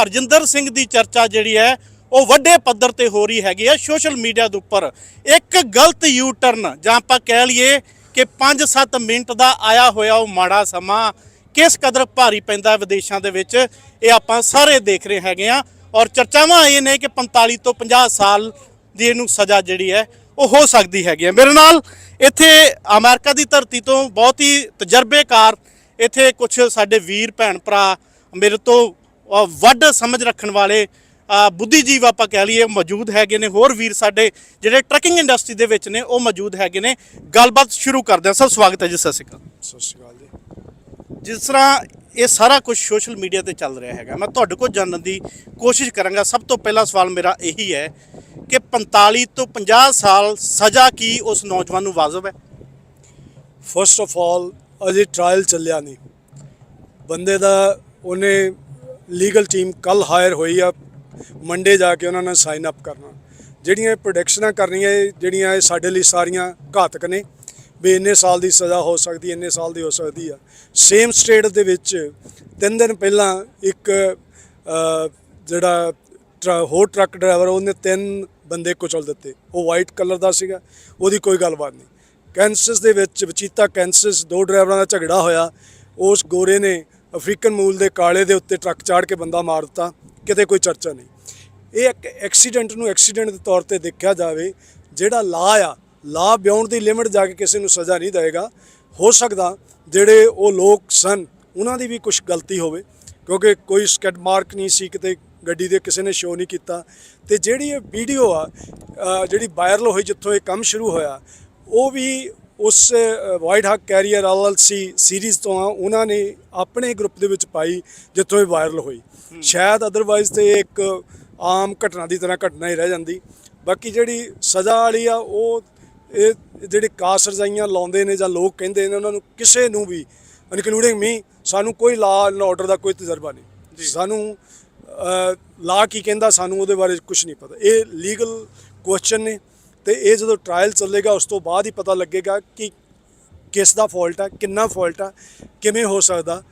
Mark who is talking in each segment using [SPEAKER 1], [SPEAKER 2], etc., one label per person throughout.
[SPEAKER 1] ਹਰਜਿੰਦਰ ਸਿੰਘ ਦੀ ਚਰਚਾ ਜਿਹੜੀ ਹੈ, ਉਹ ਵੱਡੇ ਪੱਧਰ ਤੇ ਹੋ ਰਹੀ ਹੈਗੀ ਹੈ ਸੋਸ਼ਲ ਮੀਡੀਆ ਦੇ ਉੱਪਰ। ਇੱਕ ਗਲਤ ਯੂ ਟਰਨ ਜਾਂ ਆਪਾਂ ਕਹਿ ਲਈਏ ਕਿ 5-7 ਮਿੰਟ ਦਾ ਆਇਆ ਹੋਇਆ ਉਹ ਮਾੜਾ ਸਮਾਂ, ਕਿਸ ਕਦਰ ਭਾਰੀ ਪੈਂਦਾ ਵਿਦੇਸ਼ਾਂ ਦੇ ਵਿੱਚ, ਇਹ ਆਪਾਂ ਸਾਰੇ ਦੇਖ ਰਹੇ ਹੈਗੇ ਆ ਔਰ ਚਰਚਾਵਾਂ ਇਹ ਨੇ ਕਿ 45 ਤੋਂ 50 ਸਾਲ ਦੀ ਇਹਨੂੰ ਸਜ਼ਾ ਜਿਹੜੀ ਹੈ, ਉਹ ਹੋ ਸਕਦੀ ਹੈਗੀ ਹੈ। ਮੇਰੇ ਨਾਲ ਇੱਥੇ ਅਮਰੀਕਾ ਦੀ ਧਰਤੀ ਤੋਂ ਬਹੁਤ ਹੀ ਤਜਰਬੇਕਾਰ ਇੱਥੇ ਕੁਝ ਸਾਡੇ ਵੀਰ ਭੈਣ ਭਰਾ ਮੇਰੇ ਤੋਂ ਵੱਡ ਸਮਝ ਰੱਖਣ ਵਾਲੇ ਬੁੱਧੀਜੀਵ ਆਪਾਂ ਕਹਿ ਲਈਏ ਮੌਜੂਦ ਹੈਗੇ ਨੇ। ਹੋਰ ਵੀਰ ਸਾਡੇ ਜਿਹੜੇ ਟਰੱਕਿੰਗ ਇੰਡਸਟਰੀ ਦੇ ਵਿੱਚ ਨੇ ਉਹ ਮੌਜੂਦ ਹੈਗੇ ਨੇ। ਗੱਲਬਾਤ ਸ਼ੁਰੂ ਕਰਦੇ ਹਾਂ। ਸਰ ਸਵਾਗਤ ਹੈ ਜੀ ਸਤਿ ਸ਼੍ਰੀ ਅਕਾਲ।
[SPEAKER 2] ਸਤਿ ਸ਼੍ਰੀ ਅਕਾਲ ਜੀ।
[SPEAKER 1] ਜਿਸ ਤਰ੍ਹਾਂ ਇਹ ਸਾਰਾ ਕੁਝ ਸੋਸ਼ਲ ਮੀਡੀਆ ਤੇ ਚੱਲ ਰਿਹਾ ਹੈਗਾ ਮੈਂ ਤੁਹਾਡੇ ਕੋਲ ਜਾਣਨ ਦੀ ਕੋਸ਼ਿਸ਼ ਕਰਾਂਗਾ। ਸਭ ਤੋਂ ਪਹਿਲਾ ਸਵਾਲ ਮੇਰਾ ਇਹੀ ਹੈ ਕਿ 45 ਤੋਂ 50 ਸਾਲ ਸਜ਼ਾ ਕੀ ਉਸ ਨੌਜਵਾਨ ਨੂੰ ਵਾਜਬ ਹੈ?
[SPEAKER 2] ਫਸਟ ਆਫ ਆਲ ਅਜੇ ਟ੍ਰਾਇਲ ਚੱਲਿਆ ਨਹੀਂ। ਬੰਦੇ ਦਾ ਉਹਨੇ ਲੀਗਲ ਟੀਮ ਕੱਲ ਹਾਇਰ ਹੋਈ ਆ, ਮੰਡੇ ਜਾ ਕੇ ਉਹਨਾਂ ਨੇ ਸਾਈਨ ਅਪ ਕਰਨਾ। ਜਿਹੜੀਆਂ ਇਹ ਪ੍ਰੋਡਕਸ਼ਨਾਂ ਕਰਨੀਆਂ ਜਿਹੜੀਆਂ ਇਹ ਸਾਡੇ ਲਈ ਸਾਰੀਆਂ ਘਾਤਕ ਨੇ, ਵੀ ਇੰਨੇ ਸਾਲ ਦੀ ਸਜ਼ਾ ਹੋ ਸਕਦੀ, ਇੰਨੇ ਸਾਲ ਦੀ ਹੋ ਸਕਦੀ ਆ। ਸੇਮ ਸਟੇਟ ਦੇ ਵਿੱਚ ਤਿੰਨ ਦਿਨ ਪਹਿਲਾਂ ਇੱਕ ਜਿਹੜਾ ਟਰ- ਹੋਰ ਟਰੱਕ ਡਰਾਈਵਰ, ਉਹਨੇ ਤਿੰਨ ਬੰਦੇ ਕੁਚਲ ਦਿੱਤੇ। ਉਹ ਵਾਈਟ ਕਲਰ ਦਾ ਸੀਗਾ, ਉਹਦੀ ਕੋਈ ਗੱਲਬਾਤ ਨਹੀਂ। ਕੈਂਸਸ ਦੇ ਵਿੱਚ, ਵਚੀਤਾ ਕੈਂਸਸ ਦੋ ਡਰਾਈਵਰਾਂ ਦਾ ਝਗੜਾ ਹੋਇਆ, ਉਸ ਗੋਰੇ ਨੇ ਅਫਰੀਕਨ ਮੂਲ ਦੇ ਕਾਲੇ ਦੇ ਉੱਤੇ ਟਰੱਕ ਚਾੜ ਕੇ ਬੰਦਾ ਮਾਰ ਦਿੱਤਾ, ਕਿਤੇ ਕੋਈ ਚਰਚਾ ਨਹੀਂ। ਇਹ ਇੱਕ ਐਕਸੀਡੈਂਟ ਨੂੰ ਐਕਸੀਡੈਂਟ ਦੇ ਤੌਰ ਤੇ ਦੇਖਿਆ ਜਾਵੇ, ਜਿਹੜਾ ਲਾ ਆ, ਲਾ ਬਿਯੋਂਡ ਦੀ ਲਿਮਿਟ ਜਾ ਕੇ ਕਿਸੇ ਨੂੰ ਸਜ਼ਾ ਨਹੀਂ ਦੇਵੇਗਾ। ਹੋ ਸਕਦਾ ਜਿਹੜੇ ਉਹ ਲੋਕ ਸਨ, ਉਹਨਾਂ ਦੀ ਵੀ ਕੁਝ ਗਲਤੀ ਹੋਵੇ, ਕਿਉਂਕਿ ਕੋਈ ਸਕੈਡ ਮਾਰਕ ਨਹੀਂ ਸੀ, ਕਿਤੇ ਗੱਡੀ ਦੇ ਕਿਸੇ ਨੇ ਸ਼ੋਅ ਨਹੀਂ ਕੀਤਾ। ਤੇ ਜਿਹੜੀ ਇਹ ਵੀਡੀਓ ਆ ਜਿਹੜੀ ਵਾਇਰਲ ਹੋਈ, ਜਿੱਥੋਂ ਇਹ ਕੰਮ ਸ਼ੁਰੂ ਹੋਇਆ, ਉਹ ਵੀ ਉਸ ਵਾਈਟ ਹੱਕ ਕੈਰੀਅਰ ਐਲਐਲਸੀ ਸੀਰੀਜ਼ ਤੋਂ ਉਹਨਾਂ ਨੇ ਆਪਣੇ ਗਰੁੱਪ ਦੇ ਵਿੱਚ ਪਾਈ ਜਿੱਥੋਂ ਇਹ ਵਾਇਰਲ ਹੋਈ। ਸ਼ਾਇਦ ਅਦਰਵਾਈਜ਼ ਤੇ ਇੱਕ ਆਮ ਘਟਨਾ ਦੀ ਤਰ੍ਹਾਂ ਘਟਨਾ ਹੀ ਰਹਿ ਜਾਂਦੀ। ਬਾਕੀ ਜਿਹੜੀ ਸਜ਼ਾ ਵਾਲੀ ਆ ਉਹ ਇਹ ਜਿਹੜੇ ਕਾਸ ਰਜ਼ਾਈਆਂ ਲਾਉਂਦੇ ਨੇ ਜਾਂ ਲੋਕ ਕਹਿੰਦੇ ਨੇ ਉਹਨਾਂ ਨੂੰ ਕਿਸੇ ਨੂੰ ਵੀ ਇਨਕਲੂਡਿੰਗ ਮੀ ਸਾਨੂੰ ਕੋਈ ਲਾ ਐਂਡ ਆਰਡਰ ਦਾ ਕੋਈ ਤਜਰਬਾ ਨਹੀਂ। ਸਾਨੂੰ ਲਾ ਕੀ ਕਹਿੰਦਾ ਸਾਨੂੰ ਉਹਦੇ ਬਾਰੇ ਕੁਝ ਨਹੀਂ ਪਤਾ। ਇਹ ਲੀਗਲ ਕੁਐਸਚਨ ਨੇ। ਤੇ ਇਹ ਜਦੋਂ ਟ੍ਰਾਇਲ ਚੱਲੇਗਾ ਉਸ ਤੋਂ ਬਾਅਦ ਹੀ ਪਤਾ ਲੱਗੇਗਾ ਕਿ ਕਿਸ ਦਾ ਫਾਲਟ ਹੈ ਕਿੰਨਾ ਫਾਲਟ ਹੈ ਕਿਵੇਂ ਹੋ ਸਕਦਾ।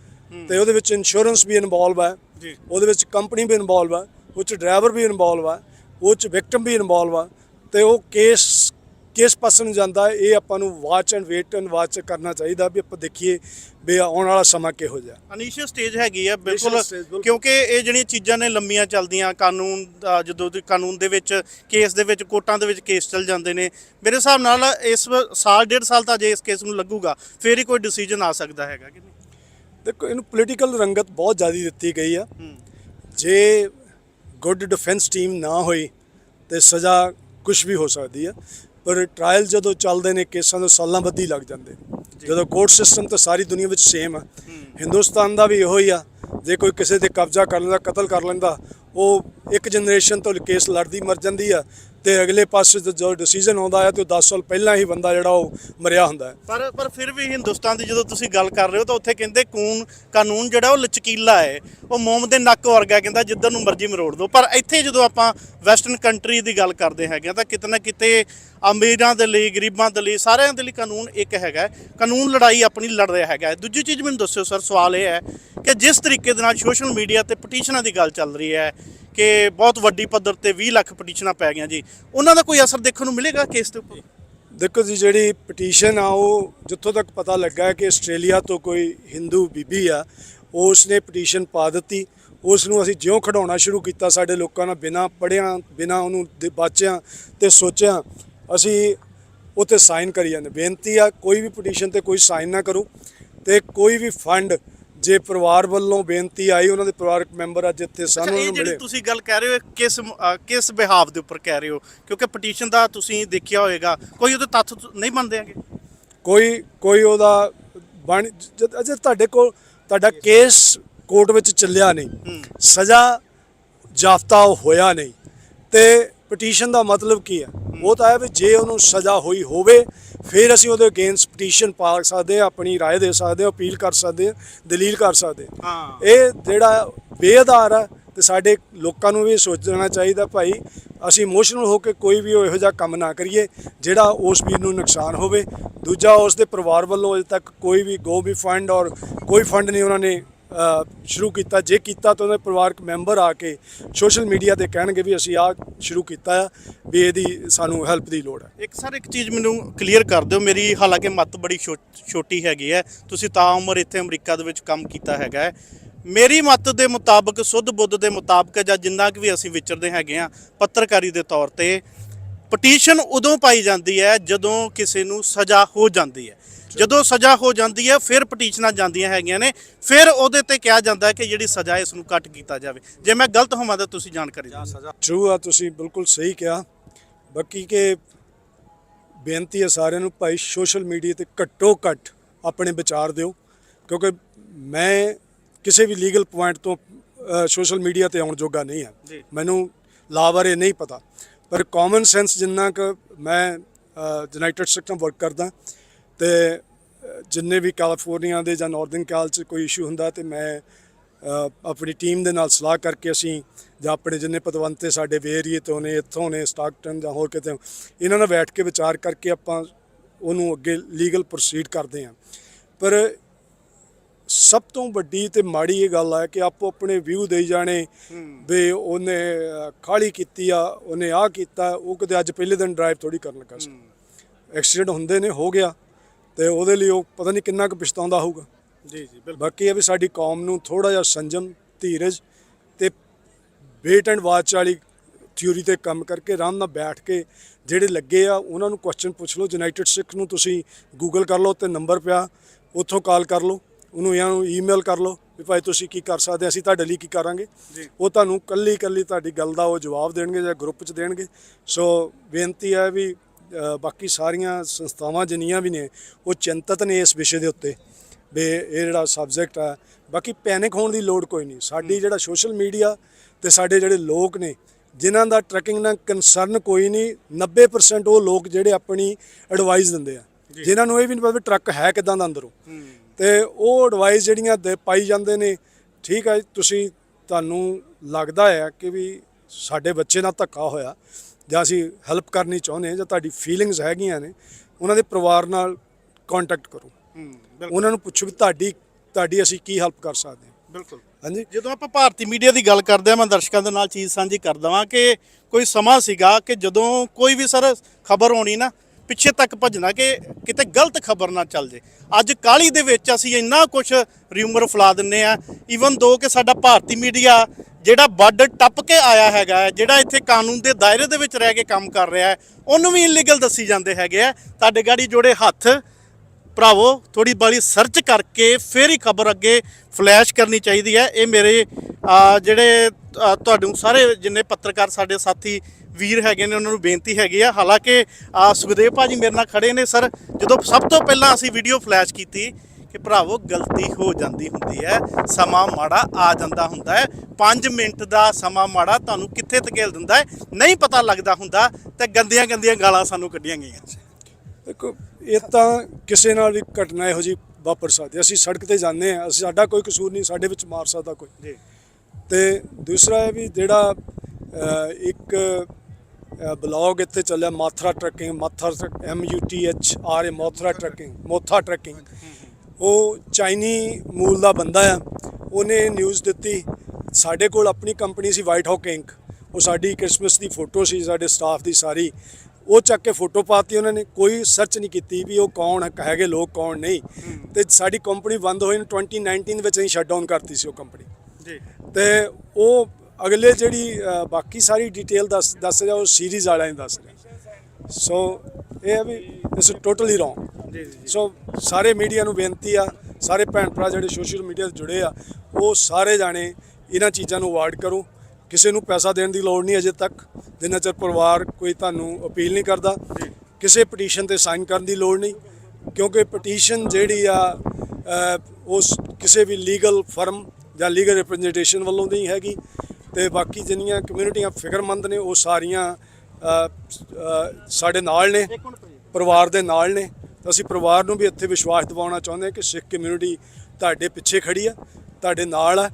[SPEAKER 2] ਤੇ ਉਹਦੇ ਵਿੱਚ ਇੰਸ਼ੋਰੈਂਸ ਵੀ ਇਨਵੋਲਵ ਹੈ
[SPEAKER 1] ਜੀ।
[SPEAKER 2] ਉਹਦੇ ਵਿੱਚ ਕੰਪਨੀ ਵੀ ਇਨਵੋਲਵ ਹੈ ਉਹ 'ਚ ਡਰਾਈਵਰ ਵੀ ਇਨਵੋਲਵ ਹੈ ਉਹ 'ਚ ਵਿਕਟਮ ਵੀ ਇਨਵੋਲਵ ਹੈ ਤੇ ਉਹ ਕੇਸ ਕਿਸ ਪਾਸੇ ਨੂੰ ਜਾਂਦਾ ਹੈ, ਇਹ ਆਪਾਂ ਨੂੰ watch and wait and watch ਕਰਨਾ ਚਾਹੀਦਾ ਵੀ ਆਪਾਂ ਦੇਖੀਏ ਵੀ ਆਉਣ ਵਾਲਾ ਸਮਾਂ ਕਿਹੋ ਜਿਹਾ
[SPEAKER 1] ਅਨੀਸ਼ੀਅਲ ਸਟੇਜ ਹੈਗੀ ਆ ਬਿਲਕੁਲ। ਕਿਉਂਕਿ ਇਹ ਜਿਹੜੀਆਂ ਚੀਜ਼ਾਂ ਨੇ ਲੰਮੀਆਂ ਚੱਲਦੀਆਂ ਕਾਨੂੰਨ ਜਦੋਂ ਦੀ ਕਾਨੂੰਨ ਦੇ ਵਿੱਚ ਕੇਸ ਦੇ ਵਿੱਚ ਕੋਰਟਾਂ ਦੇ ਵਿੱਚ ਕੇਸ ਚੱਲ ਜਾਂਦੇ ਨੇ ਮੇਰੇ ਹਿਸਾਬ ਨਾਲ ਇਸ ਸਾਲ ਡੇਢ ਸਾਲ ਤਾਂ ਜੇ ਇਸ ਕੇਸ ਨੂੰ ਲੱਗੂਗਾ ਫੇਰ ਹੀ ਕੋਈ ਡਿਸੀਜਨ ਆ ਸਕਦਾ ਹੈਗਾ ਕਿ ਨਹੀਂ?
[SPEAKER 2] ਦੇਖੋ ਇਹਨੂੰ ਪੋਲੀਟੀਕਲ ਰੰਗਤ ਬਹੁਤ ਜ਼ਿਆਦਾ ਦਿੱਤੀ ਗਈ ਆ।
[SPEAKER 1] ਹੂੰ।
[SPEAKER 2] ਜੇ ਗੁੱਡ ਡਿਫੈਂਸ ਟੀਮ ਨਾ ਹੋਈ ਤੇ ਸਜ਼ਾ ਕੁਝ ਵੀ ਹੋ ਸਕਦੀ ਆ। ਪਰ ਟ੍ਰਾਇਲ ਜਦੋਂ ਚੱਲਦੇ ਨੇ ਕੇਸਾਂ ਦੇ ਸਾਲਾਂ ਬੱਧੀ ਲੱਗ ਜਾਂਦੇ ਨੇ। ਜਦੋਂ ਕੋਰਟ ਸਿਸਟਮ ਤਾਂ ਸਾਰੀ ਦੁਨੀਆ ਵਿੱਚ ਸੇਮ ਆ। ਹਿੰਦੁਸਤਾਨ ਦਾ ਵੀ ਇਹੋ ਹੀ ਆ। ਜੇ ਕੋਈ ਕਿਸੇ ਤੇ ਕਬਜ਼ਾ ਕਰ ਲੈਂਦਾ ਕਤਲ ਕਰ ਲੈਂਦਾ ਉਹ ਇੱਕ ਜਨਰੇਸ਼ਨ ਤੋਂ ਕੇਸ ਲੜਦੀ ਮਰ ਜਾਂਦੀ ਆ ਤੇ ਅਗਲੇ ਪਾਸੇ ਤੋਂ ਜੋ ਡਿਸੀਜਨ ਆਉਂਦਾ ਹੈ ਤੇ ਉਹ 10 ਸਾਲ ਪਹਿਲਾਂ ਹੀ ਬੰਦਾ ਜਿਹੜਾ ਉਹ ਮਰਿਆ ਹੁੰਦਾ ਹੈ।
[SPEAKER 1] ਪਰ ਪਰ ਫਿਰ ਵੀ ਹਿੰਦੁਸਤਾਨ ਦੀ ਜਦੋਂ ਤੁਸੀਂ ਗੱਲ ਕਰ ਰਹੇ ਹੋ ਤਾਂ ਉੱਥੇ ਕਹਿੰਦੇ ਕਾਨੂੰਨ ਕਾਨੂੰਨ ਜਿਹੜਾ ਉਹ ਲਚਕੀਲਾ ਹੈ। ਉਹ ਮੋਮ ਦੇ ਨੱਕ ਵਰਗਾ ਕਹਿੰਦਾ ਜਿੱਧਰ ਨੂੰ ਮਰਜ਼ੀ ਮਰੋੜ ਦਿਓ। ਪਰ ਇੱਥੇ ਜਦੋਂ ਆਪਾਂ ਵੈਸਟਰਨ ਕੰਟਰੀ ਦੀ ਗੱਲ ਕਰਦੇ ਹੈਗੇ ਤਾਂ ਕਿਤੇ ਨਾ ਕਿਤੇ ਅਮੀਰਾਂ ਦੇ ਲਈ, ਗਰੀਬਾਂ ਦੇ ਲਈ, ਸਾਰਿਆਂ ਦੇ ਲਈ ਕਾਨੂੰਨ ਇੱਕ ਹੈਗਾ ਕਾਨੂੰਨ ਲੜਾਈ ਆਪਣੀ ਲੜ ਰਿਹਾ ਹੈਗਾ ਦੂਜੀ ਚੀਜ਼ ਮੈਨੂੰ ਦੱਸਿਓ ਸਰ, ਸਵਾਲ ਇਹ ਹੈ ਕਿ ਜਿਸ ਤਰੀਕੇ ਦੇ ਨਾਲ ਸੋਸ਼ਲ ਮੀਡੀਆ ਤੇ ਪਟੀਸ਼ਨਾਂ ਦੀ ਗੱਲ ਚੱਲ ਰਹੀ ਹੈ ਕਿ ਬਹੁਤ ਵੱਡੀ ਪੱਧਰ ਤੇ 20 ਲੱਖ ਪਟੀਸ਼ਨਾਂ ਪੈ ਗਈਆਂ ਜੀ, ਉਹਨਾਂ ਦਾ ਕੋਈ ਅਸਰ ਦੇਖਣ ਨੂੰ ਮਿਲੇਗਾ ਕੇਸ ਦੇ ਉੱਪਰ?
[SPEAKER 2] ਦੇਖੋ ਜੀ, ਜਿਹੜੀ ਪਟੀਸ਼ਨ ਆ, ਉਹ ਜਿੱਥੋਂ ਤੱਕ ਪਤਾ ਲੱਗਾ ਕਿ ਆਸਟ੍ਰੇਲੀਆ ਤੋਂ ਕੋਈ ਹਿੰਦੂ ਬੀਬੀ ਆ ਉਸ ਨੇ ਪਟੀਸ਼ਨ ਪਾ ਦਿੱਤੀ। ਉਸ ਨੂੰ ਅਸੀਂ ਜਿਉਂ ਖਡਾਉਣਾ ਸ਼ੁਰੂ ਕੀਤਾ ਸਾਡੇ ਲੋਕਾਂ ਨਾਲ, ਬਿਨਾ ਪੜਿਆਂ ਬਿਨਾ ਉਹਨੂੰ ਦੇ- ਬਾਚਿਆਂ ਤੇ ਸੋਚਿਆਂ ਅਸੀਂ ਉੱਤੇ ਸਾਈਨ ਕਰੀ ਜਾਂਦੇ। ਬੇਨਤੀ ਆ ਕੋਈ ਵੀ ਪਟੀਸ਼ਨ ਤੇ ਕੋਈ ਸਾਈਨ ਨਾ ਕਰੋ ਤੇ ਕੋਈ ਵੀ ਫੰਡ ਜੇ ਪਰਿਵਾਰ ਵੱਲੋਂ ਬੇਨਤੀ ਆਈ ਉਹਨਾਂ ਦੇ ਪਰਿਵਾਰਕ ਮੈਂਬਰ ਜਿੱਥੇ
[SPEAKER 1] ਅੱਛਾ
[SPEAKER 2] ਸਾਨੂੰ
[SPEAKER 1] ਇਹ
[SPEAKER 2] ਉਹਨਾਂ ਨੂੰ ਮਿਲੇ।
[SPEAKER 1] ਤੁਸੀਂ ਗੱਲ ਕਹਿ ਰਹੇ ਹੋ ਕਿਸ ਕਿਸ ਬਿਹਾਵ ਦੇ ਉੱਪਰ ਕਹਿ ਰਹੇ ਹੋ? ਕਿਉਂਕਿ ਪਟੀਸ਼ਨ ਦਾ ਤੁਸੀਂ ਦੇਖਿਆ ਹੋਵੇਗਾ ਕੋਈ ਉਹਦੇ ਤੱਥ ਨਹੀਂ ਮੰਨਦੇ ਹੈਗੇ।
[SPEAKER 2] ਕੋਈ ਕੋਈ ਉਹਦਾ ਬਣ ਅਜੇ ਤੁਹਾਡੇ ਕੋਲ ਤੁਹਾਡਾ ਕੇਸ ਕੋਰਟ ਵਿੱਚ ਚੱਲਿਆ ਨਹੀਂ। ਸਜ਼ਾ ਜਾਫਤਾ ਹੋਇਆ ਨਹੀਂ। ਤੇ ਪਟੀਸ਼ਨ ਦਾ ਮਤਲਬ ਕੀ ਹੈ ਉਹ ਤਾਂ ਹੈ ਵੀ ਜੇ ਉਹਨੂੰ ਸਜ਼ਾ ਹੋਈ ਹੋਵੇ ਫਿਰ ਅਸੀਂ ਉਹਦੇ ਅਗੇਂਸਟ ਪਟੀਸ਼ਨ ਪਾ ਸਕਦੇ ਹਾਂ ਆਪਣੀ رائے ਦੇ ਸਕਦੇ ਹਾਂ ਅਪੀਲ ਕਰ ਸਕਦੇ ਹਾਂ ਦਲੀਲ ਕਰ ਸਕਦੇ ਹਾਂ
[SPEAKER 1] ਹਾਂ
[SPEAKER 2] ਇਹ ਜਿਹੜਾ ਬੇਆਧਾਰ ਆ ਤੇ ਸਾਡੇ ਲੋਕਾਂ ਨੂੰ ਵੀ ਸੋਚਣਾ ਚਾਹੀਦਾ ਭਾਈ ਅਸੀਂ ਇਮੋਸ਼ਨਲ ਹੋ ਕੇ ਕੋਈ ਵੀ ਇਹੋ ਜਿਹਾ ਕੰਮ ਨਾ ਕਰੀਏ ਜਿਹੜਾ ਉਸ ਵੀਰ ਨੂੰ ਨੁਕਸਾਨ ਹੋਵੇ ਦੂਜਾ ਉਸ ਦੇ ਪਰਿਵਾਰ ਵੱਲੋਂ ਅਜੇ ਤੱਕ ਕੋਈ ਵੀ ਗੋ ਵੀ ਫੰਡ ਔਰ ਕੋਈ ਫੰਡ ਨਹੀਂ ਉਹਨਾਂ ਨੇ ਅ, ਸ਼ੁਰੂ ਕੀਤਾ। ਜੇ ਕੀਤਾ ਤਾਂ ਉਹਦੇ ਪਰਿਵਾਰਕ ਮੈਂਬਰ ਆ ਕੇ ਸੋਸ਼ਲ ਮੀਡੀਆ ਤੇ ਕਹਿਣਗੇ ਵੀ ਅਸੀਂ ਆ ਸ਼ੁਰੂ ਕੀਤਾ ਆ ਵੀ ਇਹਦੀ ਸਾਨੂੰ ਹੈਲਪ ਦੀ ਲੋੜ ਹੈ।
[SPEAKER 1] ਇੱਕ ਸਰ, ਇੱਕ ਚੀਜ਼ ਮੈਨੂੰ ਕਲੀਅਰ ਕਰ ਦਿਓ। ਮੇਰੀ ਹਾਲਾਂਕਿ ਮੱਤ ਬੜੀ ਛੋ- ਛੋਟੀ ਹੈਗੀ ਹੈ। ਤੁਸੀਂ ਤਾਂ ਉਮਰ ਇੱਥੇ ਅਮਰੀਕਾ ਦੇ ਵਿੱਚ ਕੰਮ ਕੀਤਾ ਹੈਗਾ ਹੈ। ਮੇਰੀ ਮੱਤ ਦੇ ਮੁਤਾਬਕ, ਸੁੱਧ ਬੁੱਧ ਦੇ ਮੁਤਾਬਕ ਜਾਂ ਜਿੰਨਾ ਕਿ ਵੀ ਅਸੀਂ ਵਿਚਰਦੇ ਹੈਗੇ ਆ ਪੱਤਰਕਾਰੀ ਦੇ ਤੌਰ ਤੇ, ਪਟੀਸ਼ਨ ਉਦੋਂ ਪਾਈ ਜਾਂਦੀ ਹੈ ਜਦੋਂ ਕਿਸੇ ਨੂੰ ਸਜ਼ਾ ਹੋ ਜਾਂਦੀ ਹੈ। ਜਦੋਂ ਸਜ਼ਾ ਹੋ ਜਾਂਦੀ ਹੈ ਫਿਰ ਪਟੀਸ਼ਨਾਂ ਜਾਂਦੀਆਂ ਹੈਗੀਆਂ ਨੇ। ਫਿਰ ਉਹਦੇ ਤੇ ਕਿਹਾ ਜਾਂਦਾ ਕਿ ਜਿਹੜੀ ਸਜ਼ਾ ਹੈ ਇਸ ਨੂੰ ਕੱਟ ਕੀਤਾ ਜਾਵੇ। ਜੇ ਮੈਂ ਗਲਤ ਹੋਵਾਂ ਤਾਂ ਤੁਸੀਂ ਜਾਣਕਾਰੀ ਦਿਓ।
[SPEAKER 2] ਟਰੂ ਆ ਤੁਸੀਂ ਬਿਲਕੁਲ ਸਹੀ ਕਿਹਾ। ਬਾਕੀ ਕਿ ਬੇਨਤੀ ਹੈ ਸਾਰਿਆਂ ਨੂੰ ਭਾਈ ਸੋਸ਼ਲ ਮੀਡੀਆ ਤੇ ਘੱਟੋ ਘੱਟ ਆਪਣੇ ਵਿਚਾਰ ਦਿਓ। ਕਿਉਂਕਿ ਮੈਂ ਕਿਸੇ ਵੀ ਲੀਗਲ ਪੁਆਇੰਟ ਤੋਂ ਸੋਸ਼ਲ ਮੀਡੀਆ ਤੇ ਆਉਣ ਜੋਗਾ ਨਹੀਂ ਹਾਂ। ਮੈਨੂੰ ਲਾਅ ਬਾਰੇ ਨਹੀਂ ਪਤਾ। ਪਰ ਕਾਮਨ ਸੈਂਸ ਜਿੰਨਾ ਕਿ ਮੈਂ ਯੂਨਾਈਟਿਡ ਸਟੇਟਾਂ ਵਰਕ ਕਰਦਾ ਤੇ ਜਿੰਨੇ ਵੀ ਕੈਲੀਫੋਰਨੀਆ ਦੇ ਜਾਂ ਨਾਰਥਰਨ ਕੈਲ ਚ ਕੋਈ ਇਸ਼ੂ ਹੁੰਦਾ ਤੇ ਮੈਂ ਆਪਣੀ ਟੀਮ ਦੇ ਨਾਲ ਸਲਾਹ ਕਰਕੇ ਅਸੀਂ ਜਾਂ ਆਪਣੇ ਜਿੰਨੇ ਪਤਵੰਤੇ ਸਾਡੇ ਵੇਰੀਏ ਤੋਂ ਨੇ ਇੱਥੋਂ ਨੇ ਸਟਾਕਟਨ ਜਾਂ ਹੋਰ ਕਿਤੇ ਇਹਨਾਂ ਨਾਲ ਬੈਠ ਕੇ ਵਿਚਾਰ ਕਰਕੇ ਆਪਾਂ ਉਹਨੂੰ ਅੱਗੇ ਲੀਗਲ ਪ੍ਰੋਸੀਡ ਕਰਦੇ ਹਾਂ। ਪਰ ਸਭ ਤੋਂ ਵੱਡੀ ਤੇ ਮਾੜੀ ਇਹ ਗੱਲ ਹੈ ਕਿ ਆਪੋ ਆਪਣੇ ਵਿਊ ਦੇਈ ਜਾਣੇ ਵੀ ਉਹਨੇ ਖਾਲੀ ਕੀਤੀ ਆ ਉਹਨੇ ਆ ਕੀਤਾ ਉਹ ਕਿਤੇ ਅੱਜ ਪਹਿਲੇ ਦਿਨ ਡਰਾਈਵ ਥੋੜੀ ਕਰਨ ਲੱਗਾ ਸੀ। ਐਕਸੀਡੈਂਟ ਹੁੰਦੇ ਨੇ ਹੋ ਗਿਆ। ਤੇ ਉਹਦੇ ਲਈ ਉਹ ਪਤਾ ਨਹੀਂ ਕਿੰਨਾ ਕੁ ਪਛਤਾਉਂਦਾ ਹੋਊਗਾ।
[SPEAKER 1] ਜੀ ਜੀ ਬਿਲਕੁਲ।
[SPEAKER 2] ਬਾਕੀ ਇਹ ਵੀ ਸਾਡੀ ਕੌਮ ਨੂੰ ਥੋੜਾ ਜਿਹਾ ਸੰਜਮ ਧੀਰਜ ਤੇ ਵੇਟ ਐਂਡ ਵਾਚ ਵਾਲੀ ਥਿਊਰੀ ਤੇ ਕੰਮ ਕਰਕੇ ਆਰਾਮ ਨਾਲ ਬੈਠ ਕੇ ਜਿਹੜੇ ਲੱਗੇ ਆ ਉਹਨਾਂ ਨੂੰ ਕੁਐਸਚਨ ਪੁੱਛ ਲਓ। ਯੂਨਾਈਟਿਡ ਸਿੱਖ ਨੂੰ ਤੁਸੀਂ ਗੂਗਲ ਕਰ ਲਓ ਤੇ ਨੰਬਰ ਪਿਆ ਉੱਥੋਂ ਕਾਲ ਕਰ ਲਓ ਉਹਨੂੰ ਜਾਂ ਨੂੰ ਈਮੇਲ ਕਰ ਲਓ ਵੀ ਭਾਈ ਤੁਸੀਂ ਕੀ ਕਰ ਸਕਦੇ ਅਸੀਂ ਤੁਹਾਡੇ ਲਈ ਕੀ ਕਰਾਂਗੇ। ਉਹ ਤੁਹਾਨੂੰ ਕੱਲੀ ਕੱਲੀ ਤੁਹਾਡੀ ਗੱਲ ਦਾ ਉਹ ਜਵਾਬ ਦੇਣਗੇ ਜਾਂ ਗਰੁੱਪ 'ਚ ਦੇਣਗੇ। ਸੋ ਬੇਨਤੀ ਹੈ ਵੀ ਬਾਕੀ ਸਾਰੀਆਂ ਸੰਸਥਾਵਾਂ ਜਿੰਨੀਆਂ ਵੀ ਨੇ ਉਹ ਚਿੰਤਤ ਨੇ ਇਸ ਵਿਸ਼ੇ ਦੇ ਉੱਤੇ ਵੀ ਇਹ ਜਿਹੜਾ ਸਬਜੈਕਟ ਹੈ ਬਾਕੀ ਪੈਨਿਕ ਹੋਣ ਦੀ ਲੋੜ ਕੋਈ ਨਹੀਂ। ਸਾਡੀ ਜਿਹੜਾ ਸੋਸ਼ਲ ਮੀਡੀਆ ਤੇ ਸਾਡੇ ਜਿਹੜੇ ਲੋਕ ਨੇ ਜਿਨ੍ਹਾਂ ਦਾ ਟਰੈਕਿੰਗ ਨਾਲ ਕੰਸਰਨ ਕੋਈ ਨਹੀਂ 90% ਉਹ ਲੋਕ ਜਿਹੜੇ ਆਪਣੀ ਐਡਵਾਈਸ ਦਿੰਦੇ ਆ। ਜਿਨ੍ਹਾਂ ਨੂੰ ਇਹ ਵੀ ਨਹੀਂ ਪਤਾ ਵੀ ਟਰੱਕ ਹੈ ਕਿਦਾਂ ਦਾ ਅੰਦਰੋਂ। ਤੇ ਉਹ ਐਡਵਾਈਸ ਜਿਹੜੀਆਂ ਪਾਈ ਜਾਂਦੇ ਨੇ ਠੀਕ ਹੈ ਤੁਸੀਂ ਤੁਹਾਨੂੰ ਲੱਗਦਾ ਹੈ ਕਿ ਵੀ ਸਾਡੇ ਬੱਚੇ ਨਾਲ ਧੱਕਾ ਹੋਇਆ। ਜਾਂ ਅਸੀਂ ਹੈਲਪ ਕਰਨੀ ਚਾਹੁੰਦੇ ਹਾਂ ਜਾਂ ਤੁਹਾਡੀ ਫੀਲਿੰਗਸ ਹੈਗੀਆਂ ਨੇ ਉਹਨਾਂ ਦੇ ਪਰਿਵਾਰ ਨਾਲ ਕੰਟੈਕਟ ਕਰੋ। ਉਹਨਾਂ ਨੂੰ ਪੁੱਛੋ ਵੀ ਤੁਹਾਡੀ ਤੁਹਾਡੀ ਅਸੀਂ ਕੀ ਹੈਲਪ ਕਰ ਸਕਦੇ ਹਾਂ।
[SPEAKER 1] ਬਿਲਕੁਲ।
[SPEAKER 2] ਹਾਂਜੀ?
[SPEAKER 1] ਜਦੋਂ ਆਪਾਂ ਭਾਰਤੀ ਮੀਡੀਆ ਦੀ ਗੱਲ ਕਰਦੇ ਆ ਮੈਂ ਦਰਸ਼ਕਾਂ ਦੇ ਨਾਲ ਚੀਜ਼ ਸਾਂਝੀ ਕਰ ਦਵਾਂ ਕਿ ਕੋਈ ਸਮਾਂ ਸੀਗਾ ਕਿ ਜਦੋਂ ਕੋਈ ਵੀ ਸਰ ਖਬਰ ਹੋਣੀ ਨਾ ਪਿੱਛੇ ਤੱਕ ਭੱਜਣਾ ਕਿ ਕਿਤੇ ਗਲਤ ਖਬਰ ਨਾ ਚੱਲ ਜੇ। ਅੱਜ ਕਾਲੀ ਦੇ ਵਿੱਚ ਅਸੀਂ ਇੰਨਾ ਕੁਝ ਰਿਊਮਰ ਫਲਾ ਦਿੰਨੇ ਆ ਈਵਨ ਦੋ ਕਿ ਸਾਡਾ ਭਾਰਤੀ ਮੀਡੀਆ ਜਿਹੜਾ ਬਾਰਡਰ ਟੱਪ ਕੇ ਆਇਆ ਹੈਗਾ ਹੈ, ਜਿਹੜਾ ਇੱਥੇ ਕਾਨੂੰਨ ਦੇ ਦਾਇਰੇ ਦੇ ਵਿੱਚ ਰਹਿ ਕੇ ਕੰਮ ਕਰ ਰਿਹਾ ਹੈ ਉਹਨੂੰ ਵੀ ਇਲੀਗਲ ਦੱਸੀ ਜਾਂਦੇ ਹੈਗੇ ਆ। ਤੁਹਾਡੇ ਗਾੜੀ ਜੋੜੇ ਹੱਥ ਭਰਾਵੋ ਥੋੜੀ ਬਾਲੀ ਸਰਚ ਕਰਕੇ ਫਿਰ ਹੀ ਖਬਰ ਅੱਗੇ ਫਲੈਸ਼ ਕਰਨੀ ਚਾਹੀਦੀ ਹੈ। ਇਹ ਮੇਰੇ ਜਿਹੜੇ ਤੁਹਾਨੂੰ ਸਾਰੇ ਜਿੰਨੇ ਪੱਤਰਕਾਰ ਸਾਡੇ ਸਾਥੀ ਵੀਰ ਹੈਗੇ ਨੇ ਉਹਨਾਂ ਨੂੰ ਬੇਨਤੀ ਹੈਗੀ ਆ। ਹਾਲਾਂਕਿ ਆ, ਸੁਖਦੇਵ ਭਾਜੀ ਮੇਰੇ ਨਾਲ ਖੜੇ ਨੇ ਸਰ। ਜਦੋਂ ਸਭ ਤੋਂ ਪਹਿਲਾਂ ਅਸੀਂ ਵੀਡੀਓ ਫਲੈਸ਼ ਕੀਤੀ ਕਿ ਭਰਾਵੋ ਗਲਤੀ ਹੋ ਜਾਂਦੀ ਹੁੰਦੀ ਹੈ ਸਮਾਂ ਮਾੜਾ ਆ ਜਾਂਦਾ ਹੁੰਦਾ ਹੈ। 5 ਮਿੰਟ ਦਾ ਸਮਾਂ ਮਾੜਾ ਤੁਹਾਨੂੰ ਕਿੱਥੇ ਧਕੇਲ ਦਿੰਦਾ ਹੈ? ਨਹੀਂ ਪਤਾ ਲੱਗਦਾ ਹੁੰਦਾ ਤੇ ਗੰਦੀਆਂ ਗੰਦੀਆਂ ਗਾਲਾਂ ਸਾਨੂੰ ਕੱਢੀਆਂ ਗਈਆਂ।
[SPEAKER 2] ਦੇਖੋ ਇਹ ਤਾਂ ਕਿਸੇ ਨਾਲ ਵੀ ਘਟਨਾ ਇਹੋ ਜੀ ਵਾਪਰ ਸਕਦੀ ਹੈ। ਅਸੀਂ ਸੜਕ ਤੇ ਜਾਂਦੇ ਆ ਅਸੀਂ ਸਾਡਾ ਕੋਈ ਕਸੂਰ ਨਹੀਂ ਸਾਡੇ ਵਿੱਚ ਮਾਰ ਸਕਦਾ ਕੋਈ।
[SPEAKER 1] ਜੀ।
[SPEAKER 2] ਤੇ ਦੂਸਰਾ ਇਹ ਵੀ ਜਿਹੜਾ ਇੱਕ ਬਲੌਗ ਇੱਥੇ ਚੱਲਿਆ ਮਾਥਰਾ trucking ਮਾਥਰਾ M U T H R A ਮਾਥਰਾ trucking ਮੋਥਾ ਟਰੱਕਿੰਗ। ਉਹ ਚਾਈਨੀ ਮੂਲ ਦਾ ਬੰਦਾ ਆ ਉਹਨੇ ਨਿਊਜ਼ ਦਿੱਤੀ ਸਾਡੇ ਕੋਲ ਆਪਣੀ ਕੰਪਨੀ ਸੀ ਵਾਈਟ ਹੌਕ ਇੰਕ ਉਹ ਸਾਡੀ ਕ੍ਰਿਸਮਸ ਦੀ ਫੋਟੋ ਸੀ ਸਾਡੇ ਸਟਾਫ ਦੀ ਸਾਰੀ। ਉਹ ਚੱਕ ਕੇ ਫੋਟੋ ਪਾਤੀ ਉਹਨਾਂ ਨੇ ਕੋਈ ਸਰਚ ਨਹੀਂ ਕੀਤੀ ਵੀ ਉਹ ਕੌਣ ਹੈ ਹੈਗੇ ਲੋਕ ਕੌਣ ਨਹੀਂ। ਤੇ ਸਾਡੀ ਕੰਪਨੀ ਬੰਦ ਹੋਈ ਨੂੰ 2019 ਵਿੱਚ ਅਸੀਂ ਸ਼ਟ ਡਾਊਨ ਕਰਤੀ ਸੀ ਉਹ ਕੰਪਨੀ
[SPEAKER 1] ਜੀ।
[SPEAKER 2] ਤੇ ਉਹ ਅਗਲੇ ਜਿਹੜੀ ਬਾਕੀ ਸਾਰੀ ਡਿਟੇਲ ਦੱਸ ਦੱਸ ਰਿਹਾ ਉਹ ਸੀਰੀਜ਼ ਵਾਲਿਆਂ ਨੇ ਦੱਸ ਰਿਹਾ। ਸੋ ਇਹ ਹੈ ਵੀ ਇਸ ਟੋਟਲੀ ਰੋਂਗ
[SPEAKER 1] ਜੀ ਜੀ
[SPEAKER 2] ਸੋ ਸਾਰੇ ਮੀਡੀਆ ਨੂੰ ਬੇਨਤੀ ਆ ਸਾਰੇ ਭੈਣ ਭਰਾ ਜਿਹੜੇ ਸੋਸ਼ਲ ਮੀਡੀਆ ਤੇ ਜੁੜੇ ਆ ਉਹ ਸਾਰੇ ਜਾਣੇ ਇਹਨਾਂ ਚੀਜ਼ਾਂ ਨੂੰ ਅਵਾਇਡ ਕਰੋ। ਕਿਸੇ ਨੂੰ ਪੈਸਾ ਦੇਣ ਦੀ ਲੋੜ ਨਹੀਂ ਅਜੇ ਤੱਕ। ਜਿੰਨਾ ਚਿਰ ਪਰਿਵਾਰ ਕੋਈ ਤੁਹਾਨੂੰ ਅਪੀਲ ਨਹੀਂ ਕਰਦਾ ਕਿਸੇ ਪਟੀਸ਼ਨ ਤੇ ਸਾਈਨ ਕਰਨ ਦੀ ਲੋੜ ਨਹੀਂ। ਕਿਉਂਕਿ ਪਟੀਸ਼ਨ ਜਿਹੜੀ ਆ ਉਸ ਕਿਸੇ ਵੀ ਲੀਗਲ ਫਰਮ ਜਾਂ ਲੀਗਲ ਰਿਪਰੈਜ਼ੈਂਟੇਸ਼ਨ ਵੱਲੋਂ ਨਹੀਂ ਹੈਗੀ। ਤੇ ਬਾਕੀ ਜਿੰਨੀਆਂ ਕਮਿਊਨਿਟੀਆਂ ਫਿਕਰਮੰਦ ਨੇ ਉਹ ਸਾਰੀਆਂ ਸਾਡੇ ਨਾਲ ਨੇ ਪਰਿਵਾਰ ਦੇ ਨਾਲ ਨੇ। ਅਸੀਂ ਪਰਿਵਾਰ ਨੂੰ ਵੀ ਇੱਥੇ ਵਿਸ਼ਵਾਸ ਦਿਵਾਉਣਾ ਚਾਹੁੰਦੇ ਹਾਂ ਕਿ ਸਿੱਖ ਕਮਿਊਨਿਟੀ ਤੁਹਾਡੇ ਪਿੱਛੇ ਖੜੀ ਆ ਤੁਹਾਡੇ ਨਾਲ ਆ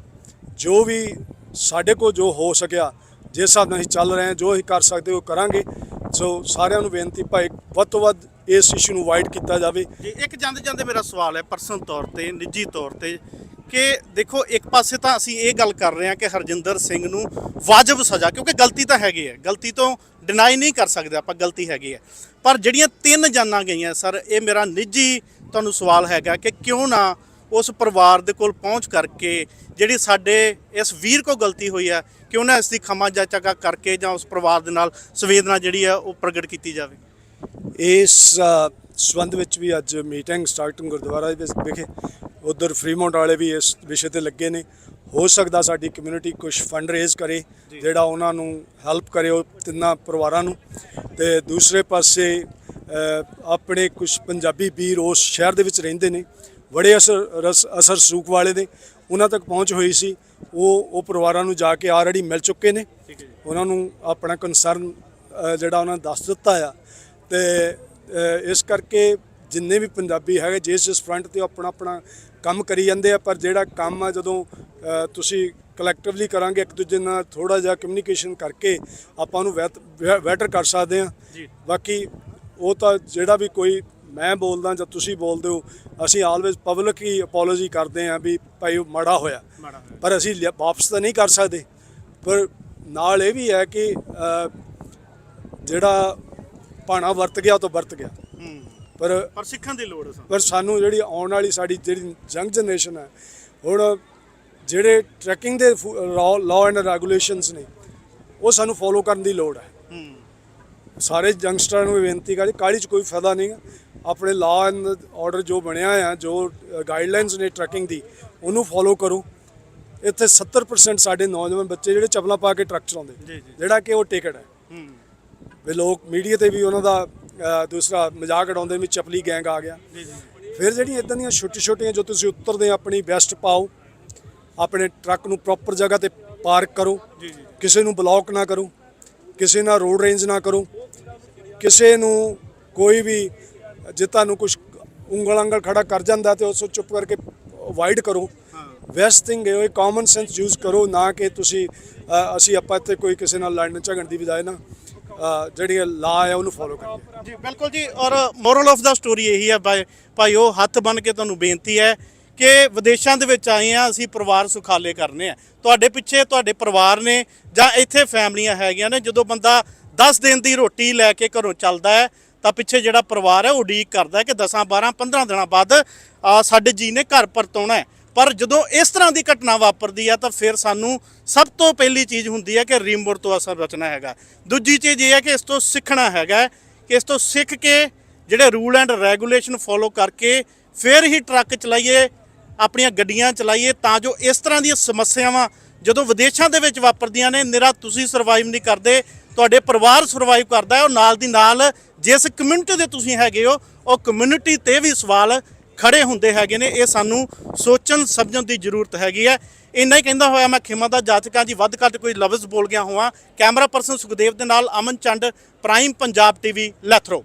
[SPEAKER 2] ਜੋ ਵੀ ਸਾਡੇ ਕੋਲ ਜੋ ਹੋ ਸਕਿਆ ਜਿਸ ਹਿਸਾਬ ਨਾਲ ਅਸੀਂ ਚੱਲ ਰਹੇ ਹਾਂ ਜੋ ਅਸੀਂ ਕਰ ਸਕਦੇ ਉਹ ਕਰਾਂਗੇ। ਸੋ ਸਾਰਿਆਂ ਨੂੰ ਬੇਨਤੀ ਭਾਈ ਵੱਧ ਤੋਂ ਵੱਧ ਇਸ ਇਸ਼ੂ ਨੂੰ ਵਾਈਡ ਕੀਤਾ ਜਾਵੇ।
[SPEAKER 1] ਜੀ ਇੱਕ ਜਾਂਦੇ ਜਾਂਦੇ ਮੇਰਾ ਸਵਾਲ ਹੈ ਪਰਸਨਲ ਤੌਰ ਤੇ ਨਿੱਜੀ ਤੌਰ ਤੇ। ਕਿ ਦੇਖੋ, ਇੱਕ ਪਾਸੇ ਤਾਂ ਅਸੀਂ ਇਹ ਗੱਲ ਕਰ ਰਹੇ ਹਾਂ ਕਿ ਹਰਜਿੰਦਰ ਸਿੰਘ ਨੂੰ ਵਾਜਬ ਸਜ਼ਾ, ਕਿਉਂਕਿ ਗਲਤੀ ਤਾਂ ਹੈਗੀ ਹੈ। ਗਲਤੀ ਤੋਂ ਡਿਨਾਈ ਨਹੀਂ ਕਰ ਸਕਦੇ ਆਪਾਂ, ਗਲਤੀ ਹੈਗੀ ਹੈ। ਪਰ ਜਿਹੜੀਆਂ ਤਿੰਨ ਜਾਨਾਂ ਗਈਆਂ, ਸਰ, ਇਹ ਮੇਰਾ ਨਿੱਜੀ ਤੁਹਾਨੂੰ ਸਵਾਲ ਹੈਗਾ ਕਿ ਕਿਉਂ ਨਾ ਉਸ ਪਰਿਵਾਰ ਦੇ ਕੋਲ ਪਹੁੰਚ ਕਰਕੇ ਜਿਹੜੀ ਸਾਡੇ ਇਸ ਵੀਰ ਕੋ ਗਲਤੀ ਹੋਈ ਹੈ, ਕਿਉਂ ਨਾ ਇਸ ਦੀ ਖਮਾ ਜਾਚਕਾ ਕਰਕੇ ਜਾਂ ਉਸ ਪਰਿਵਾਰ ਦੇ ਨਾਲ ਸੰਵੇਦਨਾ ਜਿਹੜੀ ਹੈ ਉਹ ਪ੍ਰਗਟ ਕੀਤੀ ਜਾਵੇ?
[SPEAKER 2] ਇਸ ਸੰਬੰਧ ਵਿੱਚ ਵੀ ਅੱਜ ਮੀਟਿੰਗ ਸਟਾਰਟਿੰਗ ਗੁਰਦੁਆਰਾ ਦੇ ਵਿਖੇ। ਉਧਰ ਫਰੀਮੌਂਟ ਵਾਲੇ ਵੀ ਇਸ ਵਿਸ਼ੇ ਤੇ ਲੱਗੇ ਨੇ। ਹੋ ਸਕਦਾ ਸਾਡੀ ਕਮਿਊਨਿਟੀ ਕੁਝ ਫੰਡ ਰੇਜ਼ ਕਰੇ ਜਿਹੜਾ ਉਹਨਾਂ ਨੂੰ ਹੈਲਪ ਕਰੇ ਉਹ ਤਿੰਨਾਂ ਪਰਿਵਾਰਾਂ ਨੂੰ। ਤੇ ਦੂਸਰੇ ਪਾਸੇ ਆਪਣੇ ਕੁਝ ਪੰਜਾਬੀ ਵੀਰ ਉਸ ਸ਼ਹਿਰ ਦੇ ਵਿੱਚ ਰਹਿੰਦੇ ਨੇ। ਬੜੇ ਅਸਰ ਅਸਰ ਸੂਕ ਵਾਲੇ ਦੇ ਉਹਨਾਂ ਤੱਕ ਪਹੁੰਚ ਹੋਈ ਸੀ। ਉਹ ਉਹ ਪਰਿਵਾਰਾਂ ਨੂੰ ਜਾ ਕੇ ਆਲਰੇਡੀ ਮਿਲ ਚੁੱਕੇ ਨੇ। ਉਹਨਾਂ ਨੂੰ ਆਪਣਾ ਕਨਸਰਨ ਜਿਹੜਾ ਉਹਨਾਂ ਦੱਸ ਦਿੱਤਾ ਆ। ਤੇ ਇਸ ਕਰਕੇ ਜਿੰਨੇ ਵੀ ਪੰਜਾਬੀ ਹੈਗੇ ਜਿਸ ਜਿਸ ਫਰੰਟ ਤੇ ਆਪਣਾ ਆਪਣਾ ਕੰਮ ਕਰੀ ਜਾਂਦੇ ਆ ਪਰ ਜਿਹੜਾ ਕੰਮ ਆ ਜਦੋਂ ਤੁਸੀਂ ਕਲੈਕਟਿਵਲੀ ਕਰਾਂਗੇ ਇੱਕ ਦੂਜੇ ਨਾਲ ਥੋੜਾ ਜਿਹਾ ਕਮਿਊਨੀਕੇਸ਼ਨ ਕਰਕੇ ਆਪਾਂ ਉਹਨੂੰ ਬੈਟਰ ਕਰ ਸਕਦੇ ਆ। ਬਾਕੀ ਉਹ ਤਾਂ ਜਿਹੜਾ ਵੀ ਕੋਈ ਮੈਂ ਬੋਲਦਾ ਜਾਂ ਤੁਸੀਂ ਬੋਲਦੇ ਹੋ ਅਸੀਂ ਆਲਵੇਜ਼ ਪਬਲਿਕ ਹੀ ਅਪੋਲੋਜੀ ਕਰਦੇ ਆ ਵੀ ਭਾਈ ਉਹ ਮਾੜਾ ਹੋਇਆ। ਪਰ ਅਸੀਂ ਵਾਪਸ ਤਾਂ ਨਹੀਂ ਕਰ ਸਕਦੇ। ਪਰ ਨਾਲ ਇਹ ਵੀ ਹੈ ਕਿ ਜਿਹੜਾ ਭਾਣਾ ਵਰਤ ਗਿਆ ਤਾਂ ਵਰਤ ਗਿਆ। ਪਰ
[SPEAKER 1] ਪਰ ਸਿੱਖਣ ਦੀ ਲੋੜ ਹੈ ਸਾਨੂੰ।
[SPEAKER 2] ਪਰ ਸਾਨੂੰ ਜਿਹੜੀ ਆਉਣ ਵਾਲੀ ਸਾਡੀ ਜਿਹੜੀ ਯੰਗ ਜਨਰੇਸ਼ਨ ਹੈ ਹੁਣ ਜਿਹੜੇ ਟਰੈਕਿੰਗ ਦੇ ਲਾਅ ਐਂਡ ਰੈਗੂਲੇਸ਼ਨਸ ਨੇ ਉਹ ਸਾਨੂੰ ਫੋਲੋ ਕਰਨ ਦੀ ਲੋੜ ਹੈ। ਸਾਰੇ ਯੰਗਸਟਰਾਂ ਨੂੰ ਬੇਨਤੀ ਕਰੀ ਕਾਹਲੀ 'ਚ ਕੋਈ ਫਾਇਦਾ ਨਹੀਂ। ਆਪਣੇ ਲਾਅ ਐਂਡ ਆਰਡਰ ਜੋ ਬਣਿਆ ਆ ਜੋ ਗਾਈਡਲਾਈਨਸ ਨੇ ਟਰੱਕਿੰਗ ਦੀ ਉਹਨੂੰ ਫੋਲੋ ਕਰੋ। ਇੱਥੇ 70% ਸਾਡੇ ਨੌਜਵਾਨ ਬੱਚੇ ਜਿਹੜੇ ਚਪਲਾਂ ਪਾ ਕੇ ਟਰੱਕ ਚਲਾਉਂਦੇ। ਜਿਹੜਾ ਕਿ ਉਹ ਟਿਕਟ ਹੂੰ। ਵੀ ਲੋਕ ਮੀਡੀਆ ਤੇ ਵੀ ਉਹਨਾਂ ਦਾ ਦੂਸਰਾ ਮਜ਼ਾਕ ਉਡਾਉਂਦੇ ਵੀ ਚਪਲੀ ਗੈਂਗ ਆ ਗਿਆ। ਫਿਰ ਜਿਹੜੀਆਂ ਇਦਾਂ ਦੀਆਂ ਛੋਟੀ ਛੋਟੀਆਂ ਜੋ ਤੁਸੀਂ ਉਤਰਦੇ ਆਪਣੀ ਬੈਸਟ ਪਾਓ ਆਪਣੇ ਟਰੱਕ ਨੂੰ ਪ੍ਰੋਪਰ ਜਗ੍ਹਾ ਤੇ ਪਾਰਕ ਕਰੋ ਕਿਸੇ ਨੂੰ ਬਲੌਕ ਨਾ ਕਰੋ ਕਿਸੇ ਨਾਲ ਰੋਡ ਰੇਂਜ ਨਾ ਕਰੋ ਕਿਸੇ ਨੂੰ ਕੋਈ ਵੀ ਜੇ ਤੁਹਾਨੂੰ ਕੁਝ ਉਂਗਲ ਅੰਗਲ ਖੜਾ ਕਰ ਜਾਂਦਾ ਤੇ ਉਸ ਨੂੰ ਚੁੱਪ ਕਰਕੇ ਅਵਾਇਡ ਕਰੋ। ਬੈਸਟ ਥਿੰਗ ਹੈ ਕਾਮਨ ਸੈਂਸ ਯੂਜ਼ ਕਰੋ ਨਾ ਕਿ ਤੁਸੀਂ ਅਸੀਂ ਆਪਾਂ ਇੱਥੇ ਕੋਈ ਕਿਸੇ ਨਾਲ ਲੜਨ ਝਗੜਨ ਦੀ ਬਜਾਏ ਨਾ ਜਿਹੜੀ ਲਾ ਹੈ, ਉਹਨੂੰ ਫੋਲੋ ਕਰੀਏ।
[SPEAKER 1] ਜੀ, ਬਿਲਕੁਲ ਜੀ, ਔਰ ਮੋਰਲ ਆਫ ਦਾ ਸਟੋਰੀ ਇਹੀ ਹੈ ਭਾਈ ਭਾਈ, ਉਹ ਹੱਥ ਬੰਨ ਕੇ ਤੁਹਾਨੂੰ ਬੇਨਤੀ ਹੈ ਕਿ ਵਿਦੇਸ਼ਾਂ ਦੇ ਵਿੱਚ ਆਏ ਆ, ਅਸੀਂ ਪਰਿਵਾਰ ਸੁਖਾਲੇ ਕਰਨੇ ਆ। ਤੁਹਾਡੇ ਪਿੱਛੇ ਤੁਹਾਡੇ ਪਰਿਵਾਰ ਨੇ ਜਾਂ ਇੱਥੇ ਫੈਮਲੀਆਂ ਹੈਗੀਆਂ ਨੇ, ਜਦੋਂ ਬੰਦਾ 10 ਦਿਨ ਦੀ ਰੋਟੀ ਲੈ ਕੇ ਘਰੋਂ ਚੱਲਦਾ ਹੈ, ਤਾਂ ਪਿੱਛੇ ਜਿਹੜਾ ਪਰਿਵਾਰ ਹੈ, ਉਹ ਉਡੀਕ ਕਰਦਾ ਹੈ ਕਿ 10 12 15 ਦਿਨਾਂ ਬਾਅਦ ਸਾਡੇ ਜੀ ਨੇ ਘਰ ਪਰਤੋਣਾ ਹੈ। ਪਰ ਜਦੋਂ ਇਸ ਤਰ੍ਹਾਂ ਦੀ ਘਟਨਾ ਵਾਪਰਦੀ ਆ ਤਾਂ ਫਿਰ ਸਾਨੂੰ ਸਭ ਤੋਂ ਪਹਿਲੀ ਚੀਜ਼ ਹੁੰਦੀ ਹੈ ਕਿ ਰੀਮਬੋਰ ਤੋਂ ਅਸਰ ਬਚਣਾ ਹੈਗਾ। ਦੂਜੀ ਚੀਜ਼ ਇਹ ਹੈ ਕਿ ਇਸ ਤੋਂ ਸਿੱਖਣਾ ਹੈਗਾ ਕਿ ਇਸ ਤੋਂ ਸਿੱਖ ਕੇ ਜਿਹੜੇ ਰੂਲ ਐਂਡ ਰੈਗੂਲੇਸ਼ਨ ਫੋਲੋ ਕਰਕੇ ਫਿਰ ਹੀ ਟਰੱਕ ਚਲਾਈਏ, ਆਪਣੀਆਂ ਗੱਡੀਆਂ ਚਲਾਈਏ ਤਾਂ ਜੋ ਇਸ ਤਰ੍ਹਾਂ ਦੀਆਂ ਸਮੱਸਿਆਵਾਂ ਜਦੋਂ ਵਿਦੇਸ਼ਾਂ ਦੇ ਵਿੱਚ ਵਾਪਰਦੀਆਂ ਨੇ ਨਿਰਾ ਤੁਸੀਂ ਸਰਵਾਈਵ ਨਹੀਂ ਕਰਦੇ, ਤੁਹਾਡੇ ਪਰਿਵਾਰ ਸਰਵਾਈਵ ਕਰਦਾ ਹੈ, ਉਹ ਨਾਲ ਦੀ ਨਾਲ ਜਿਸ ਕਮਿਊਨਿਟੀ ਦੇ ਤੁਸੀਂ ਹੈਗੇ ਹੋ, ਉਹ ਕਮਿਊਨਿਟੀ ਤੇ ਵੀ ਸਵਾਲ ਖੜੇ ਹੁੰਦੇ ਹੈਗੇ ਨੇ, ਇਹ ਸਾਨੂੰ ਸੋਚਣ, ਸਮਝਣ ਦੀ ਜ਼ਰੂਰਤ ਹੈਗੀ ਹੈ। ਇੰਨਾ ਹੀ ਕਹਿੰਦਾ ਹੋਇਆ ਮੈਂ ਖਿਮਾ ਦਾ ਜਾਚਕਾਂ ਜੀ, ਵੱਧ ਘੱਟ ਕੋਈ ਲਫ਼ਜ਼ ਬੋਲ ਗਿਆ ਹੋਵਾਂ। ਕੈਮਰਾ ਪਰਸਨ ਸੁਖਦੇਵ ਦੇ ਨਾਲ ਅਮਨ ਚੰਡ ਪ੍ਰਾਈਮ ਪੰਜਾਬ ਟੀਵੀ, ਲੈਥਰੋ।